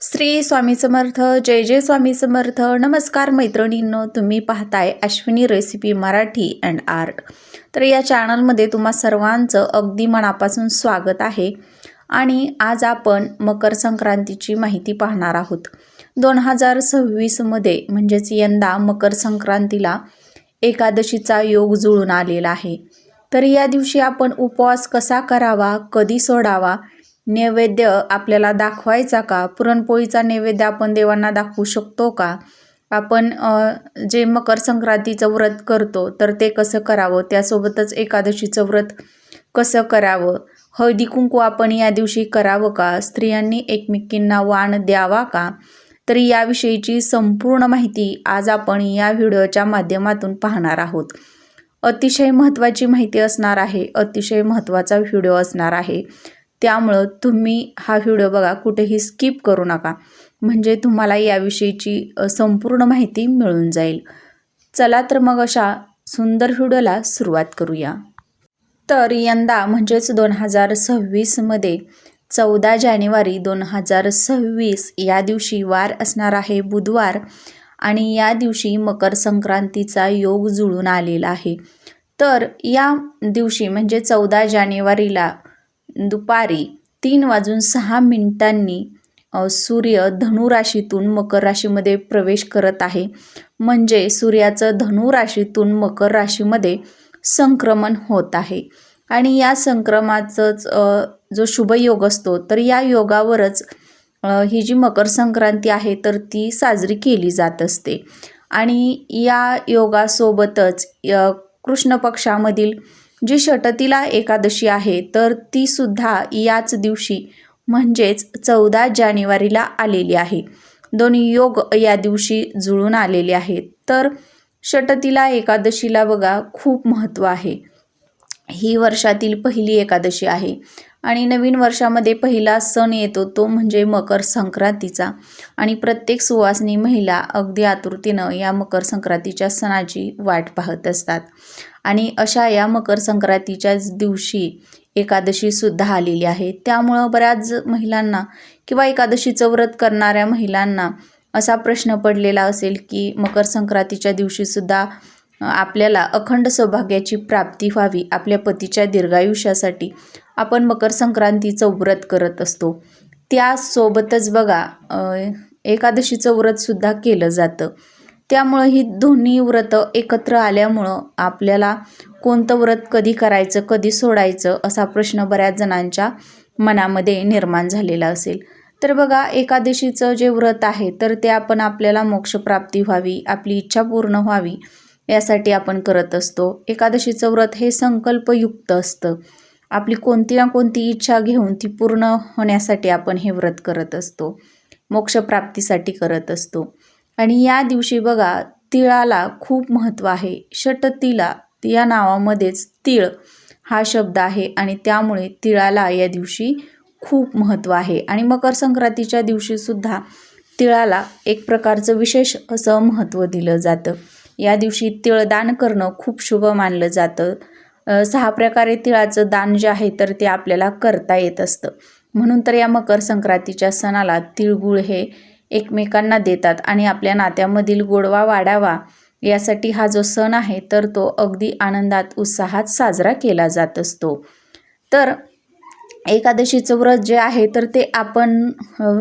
श्री स्वामी समर्थ जय जय स्वामी समर्थ. नमस्कार मैत्रिणींनो तुम्ही पाहताय Ashwini recipe Marathi and art तर या चॅनलमध्ये तुम्हा सर्वांचं अगदी मनापासून स्वागत आहे. आणि आज आपण मकर संक्रांतीची माहिती पाहणार आहोत. दोन हजार सव्वीसमध्ये म्हणजेच यंदा मकर संक्रांतीला एकादशीचा योग जुळून आलेला आहे. तर या दिवशी आपण उपवास कसा करावा कधी सोडावा नैवेद्य आपल्याला दाखवायचा का? पुरणपोळीचा नैवेद्य आपण देवांना दाखवू शकतो का? आपण जे मकर संक्रांतीचं व्रत करतो तर ते कसं करावं? त्यासोबतच एकादशीचं व्रत कसं करावं? हळदी कुंकू आपण या दिवशी करावं का? स्त्रियांनी एकमेकींना वाण द्यावा का? तर याविषयीची संपूर्ण माहिती आज आपण या व्हिडिओच्या माध्यमातून पाहणार आहोत. अतिशय महत्त्वाची माहिती असणार आहे. अतिशय महत्त्वाचा व्हिडिओ असणार आहे. त्यामुळं तुम्ही हा व्हिडिओ बघा कुठेही स्किप करू नका. म्हणजे तुम्हाला याविषयीची संपूर्ण माहिती मिळून जाईल. चला तर मग अशा सुंदर व्हिडिओला सुरुवात करूया. तर यंदा म्हणजेच दोन हजार सव्वीसमध्ये चौदा जानेवारी दोन हजार सव्वीस या दिवशी वार असणार आहे बुधवार आणि या दिवशी मकर संक्रांतीचा योग जुळून आलेला आहे. तर या दिवशी म्हणजे चौदा जानेवारीला दुपारी तीन वाजून सहा मिनिटांनी सूर्य धनुराशीतून मकर राशीमध्ये प्रवेश करत आहे. म्हणजे सूर्याचं धनुराशीतून मकर राशीमध्ये संक्रमण होत आहे. आणि या संक्रमाचंच जो शुभयोग असतो तर या योगावरच ही जी मकर संक्रांती आहे तर ती साजरी केली जात असते. आणि या योगासोबतच य- कृष्ण पक्षामधील जी षटतीला एकादशी आहे तर तीसुद्धा याच दिवशी म्हणजेच चौदा जानेवारीला आलेली आहे. दोन योग या दिवशी जुळून आलेले आहेत. तर षटतीला एकादशीला बघा खूप महत्त्व आहे. ही वर्षातील पहिली एकादशी आहे आणि नवीन वर्षामध्ये पहिला सण येतो तो म्हणजे मकर संक्रांतीचा. आणि प्रत्येक सुवासनी महिला अगदी आतुरतेनं या मकर संक्रांतीच्या सणाची वाट पाहत असतात. आणि अशा या मकर संक्रांतीच्याच दिवशी एकादशीसुद्धा आलेली आहे. त्यामुळं बऱ्याच महिलांना किंवा एकादशीचं व्रत करणाऱ्या महिलांना असा प्रश्न पडलेला असेल की मकर संक्रांतीच्या दिवशीसुद्धा आपल्याला अखंड सौभाग्याची प्राप्ती व्हावी आपल्या पतीच्या दीर्घायुष्यासाठी आपण मकर संक्रांतीचं व्रत करत असतो. त्यासोबतच बघा एकादशीचं व्रतसुद्धा केलं जातं. त्यामुळं ही दोन्ही व्रतं एकत्र आल्यामुळं आपल्याला कोणतं व्रत कधी करायचं कधी सोडायचं असा प्रश्न बऱ्याच जणांच्या मनामध्ये निर्माण झालेला असेल. तर बघा एकादशीचं जे व्रत आहे तर ते आपण आपल्याला मोक्षप्राप्ती व्हावी आपली इच्छा पूर्ण व्हावी यासाठी आपण करत असतो. एकादशीचं व्रत हे संकल्पयुक्त असतं. आपली कोणती ना कोणती इच्छा घेऊन ती पूर्ण होण्यासाठी आपण हे व्रत करत असतो. मोक्षप्राप्तीसाठी करत असतो. आणि या दिवशी बघा तिळाला खूप महत्त्व आहे. षटतिला या नावामध्येच तिळ हा शब्द आहे आणि त्यामुळे तिळाला या दिवशी खूप महत्त्व आहे. आणि मकर संक्रांतीच्या दिवशीसुद्धा तिळाला एक प्रकारचं विशेष असं महत्त्व दिलं जातं. या दिवशी तिळदान करणं खूप शुभ मानलं जातं. सहा प्रकारे तिळाचं दान जे आहे तर ते आपल्याला करता येत असतं. म्हणून तर या मकर संक्रांतीच्या सणाला तिळगुळ हे एकमेकांना देतात आणि आपल्या नात्यामधील गोडवा वाढावा यासाठी हा जो सण आहे तर तो अगदी आनंदात उत्साहात साजरा केला जात असतो. तर एकादशीचं व्रत जे आहे तर ते आपण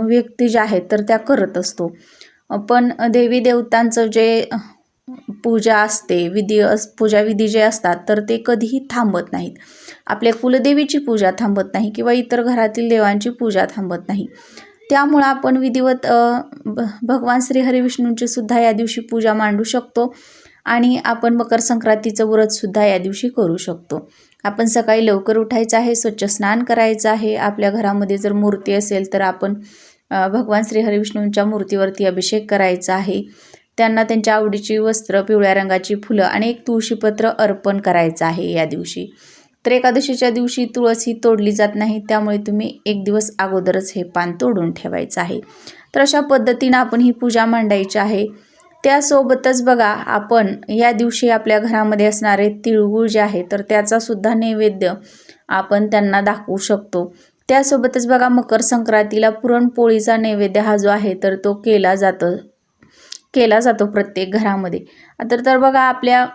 व्यक्ती ज्या आहेत तर त्या करत असतो. पण देवी देवतांचं जे पूजा असते विधी अस पूजा विधी जे असतात तर ते कधीही थांबत नाहीत. आपल्या कुलदेवीची पूजा थांबत नाही किंवा इतर घरातील देवांची पूजा थांबत नाही. त्यामुळं आपण विधिवत भ भगवान श्री हरिविष्णूंची सुद्धा या दिवशी पूजा मांडू शकतो. आणि आपण मकर संक्रांतीचं व्रतसुद्धा या दिवशी करू शकतो. आपण सकाळी लवकर उठायचं आहे स्वच्छ स्नान करायचं आहे. आपल्या घरामध्ये जर मूर्ती असेल तर आपण भगवान श्री हरिविष्णूंच्या मूर्तीवरती अभिषेक करायचा आहे. त्यांना त्यांच्या आवडीची वस्त्र पिवळ्या रंगाची फुलं आणि एक तुळशीपत्र अर्पण करायचं आहे या दिवशी. तर एकादशीच्या दिवशी तुळस ही तोडली जात नाही त्यामुळे तुम्ही एक दिवस अगोदरच हे पान तोडून ठेवायचं आहे. तर अशा पद्धतीनं आपण ही पूजा मांडायची आहे. त्यासोबतच बघा आपण या दिवशी आपल्या घरामध्ये असणारे तिळगुळ जे आहे तर त्याचासुद्धा नैवेद्य आपण त्यांना दाखवू शकतो. त्यासोबतच बघा मकर संक्रांतीला पुरणपोळीचा नैवेद्य हा जो आहे तर तो केला जातो केला जातो प्रत्येक घरामध्ये. तर तर बघा आपल्या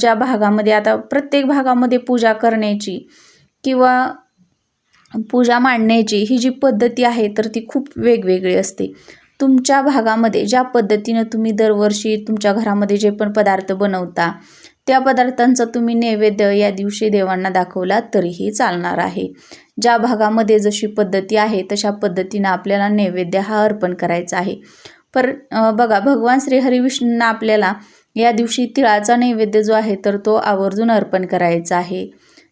ज्या भागामध्ये आता प्रत्येक भागामध्ये पूजा करण्याची किंवा पूजा मांडण्याची ही जी पद्धती आहे तर ती खूप वेगवेगळी असते. तुमच्या भागामध्ये ज्या पद्धतीनं तुम्ही दरवर्षी तुमच्या घरामध्ये जे पण पदार्थ बनवता त्या पदार्थांचा तुम्ही नैवेद्य या दिवशी देवांना दाखवला तरीही चालणार आहे. ज्या भागामध्ये जशी पद्धती आहे तशा पद्धतीनं आपल्याला नैवेद्य हा अर्पण करायचा आहे. पर बघा भगवान श्री विष्णूंना आपल्याला या दिवशी तिळाचा नैवेद्य जो आहे तर तो आवर्जून अर्पण करायचा आहे.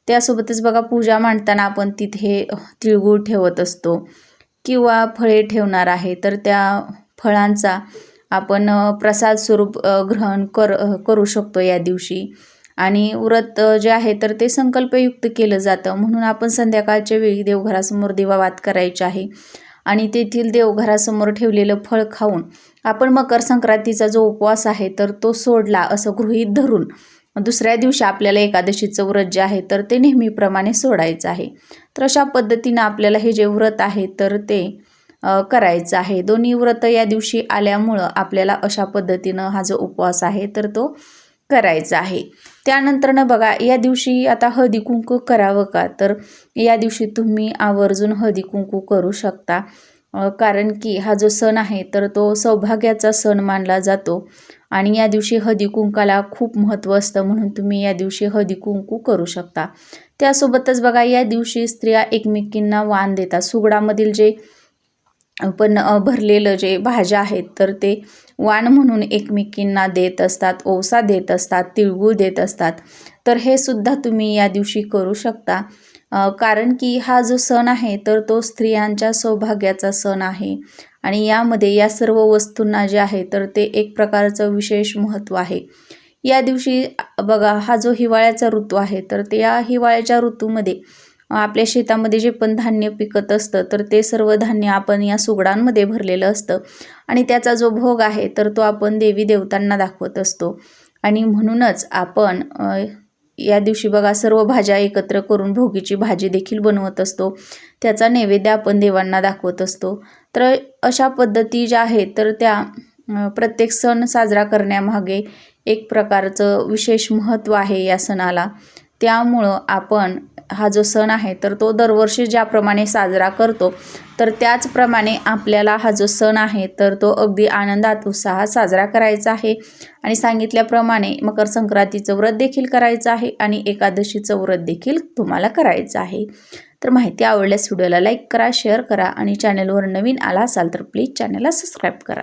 त्यासोबतच बघा पूजा मांडताना आपण तिथे तिळगूळ ठेवत असतो किंवा फळे ठेवणार आहे तर त्या फळांचा आपण प्रसाद स्वरूप ग्रहण कर करू शकतो या दिवशी. आणि व्रत जे आहे तर ते संकल्पयुक्त केलं जातं. म्हणून आपण संध्याकाळच्या वेळी देवघरासमोर दिवावात करायचे आहे. आणि तेथील देवघरासमोर ठेवलेलं फळ खाऊन आपण मकर संक्रांतीचा जो उपवास आहे तर तो सोडला असं गृहीत धरून दुसऱ्या दिवशी आपल्याला एकादशीचं व्रत जे आहे तर ते नेहमीप्रमाणे सोडायचं आहे. तर अशा पद्धतीनं आपल्याला हे जे व्रत आहे तर ते करायचं आहे. दोन्ही व्रत या दिवशी आल्यामुळं आपल्याला अशा पद्धतीनं हा जो उपवास आहे तर तो करायचा आहे. त्यानंतरनं बघा या दिवशी आता हळदी कुंकू करावं का? तर या दिवशी तुम्ही आवर्जून हळदी कुंकू करू शकता. कारण की हा जो सण आहे तर तो सौभाग्याचा सण मानला जातो. आणि या दिवशी हळदी कुंकाला खूप महत्त्व असतं म्हणून तुम्ही या दिवशी हळदी कुंकू करू शकता. त्यासोबतच बघा या दिवशी स्त्रिया एकमेकींना वाण देतात. सुगडामधील जे पण भरलेलं जे भाज्या आहेत तर ते वाण म्हणून एकमेकींना देत असतात ओसा देत असतात तिळगूळ देत असतात. तर हे सुद्धा तुम्ही या दिवशी करू शकता. कारण की हा जो सण आहे तर तो स्त्रियांच्या सौभाग्याचा सण आहे. आणि यामध्ये या सर्व वस्तूंना जे आहे तर ते एक प्रकारचं विशेष महत्त्व आहे. या दिवशी बघा हा जो हिवाळ्याचा ऋतू आहे तर त्या हिवाळ्याच्या ऋतूमध्ये आपल्या शेतामध्ये जे पण धान्य पिकत असतं तर ते सर्व धान्य आपण या सुगडांमध्ये भरलेलं असतं. आणि त्याचा जो भोग आहे तर तो आपण देवी देवतांना दाखवत असतो. आणि म्हणूनच आपण या दिवशी बघा सर्व भाज्या एकत्र करून भोगीची भाजी देखील बनवत असतो. त्याचा नैवेद्य आपण देवांना दाखवत असतो. तर अशा पद्धती ज्या आहेत तर त्या प्रत्येक सण साजरा करण्यामागे एक प्रकारचं विशेष महत्त्व आहे या सणाला. त्यामुळं आपण हा जो सण आहे तर तो दरवर्षी ज्याप्रमाणे साजरा करतो तर त्याचप्रमाणे आपल्याला हा जो सण आहे तर तो अगदी आनंदात उत्साहात साजरा करायचा आहे. आणि सांगितल्याप्रमाणे मकर संक्रांतीचं व्रत देखील करायचं आहे आणि एकादशीचं व्रत देखील तुम्हाला करायचं आहे. तर माहिती आवडल्यास व्हिडिओला लाईक करा शेअर करा आणि चॅनलवर नवीन आला असाल तर प्लीज चॅनलला सबस्क्राईब करा.